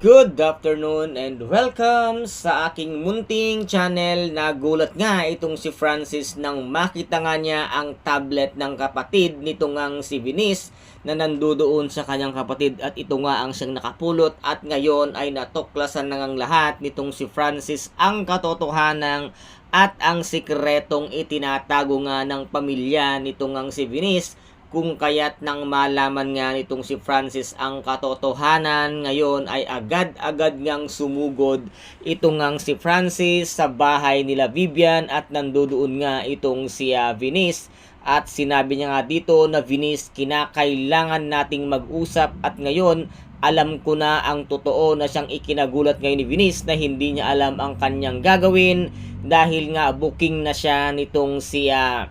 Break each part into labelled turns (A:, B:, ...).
A: Good afternoon and welcome sa aking munting channel. Nagulat nga itong si Francis nang makita nga niya ang tablet ng kapatid nito ngang si Venice na nandoon sa kanyang kapatid at ito nga ang siyang nakapulot at ngayon ay natuklasan na ngang lahat nitong si Francis ang katotohanan at ang sikretong itinatago nga ng pamilya nitong ngang si Venice kung kaya't nang malaman nga nitong si Francis ang katotohanan ngayon ay agad-agad ngang sumugod itong ngang si Francis sa bahay nila Vivian at nandoon nga itong si ah, Venice. At sinabi niya nga dito na Venice kinakailangan nating mag-usap at ngayon alam ko na ang totoo na siyang ikinagulat ngayon ni Venice na hindi niya alam ang kanyang gagawin dahil nga booking na siya nitong si ah,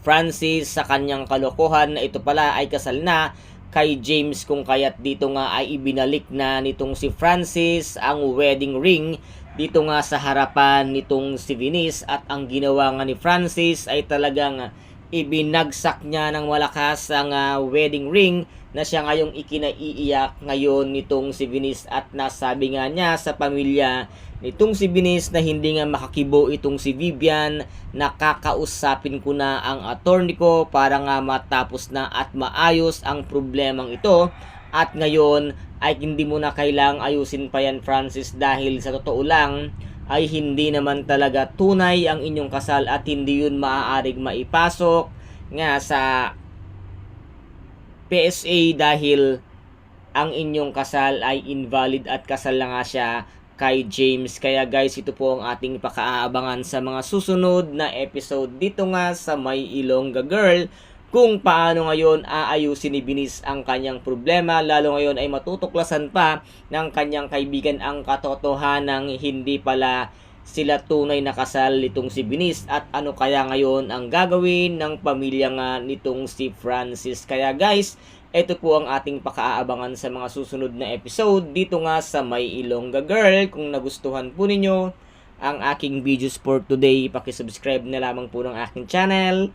A: Francis sa kanyang kalokohan na ito pala ay kasal na kay James kung kaya't dito nga ay ibinalik na nitong si Francis ang wedding ring dito nga sa harapan nitong si Venice. At ang ginawa nga ni Francis ay talagang ibinagsak niya ng malakas ang ah, wedding ring na siya ngayong ikinaiiyak ngayon nitong si Venice. At nasabi nga niya sa pamilya nitong si Venice na hindi nga makakibo itong si Vivian. Nakakausapin ko na ang attorney ko para nga matapos na at maayos ang problemang ito. At ngayon ay hindi mo na kailang ayusin pa yan Francis dahil sa totoo lang ay hindi naman talaga tunay ang inyong kasal at hindi yun maaaring maipasok nga sa PSA dahil ang inyong kasal ay invalid at kasal na nga siya kay James. Kaya guys, ito po ang ating pakaabangan sa mga susunod na episode dito nga sa May Ilongga Girl kung paano ngayon aayusin ni Binis ang kanyang problema lalo ngayon ay matutuklasan pa ng kanyang kaibigan ang katotohanang hindi pala sila tunay na kasal nitong si Binis at ano kaya ngayon ang gagawin ng pamilya nga nitong si Francis. Kaya guys, ito po ang ating pakaabangan sa mga susunod na episode dito nga sa May Ilongga Girl. Kung nagustuhan po ninyo ang aking videos for today, pakisubscribe na lamang po ng aking channel.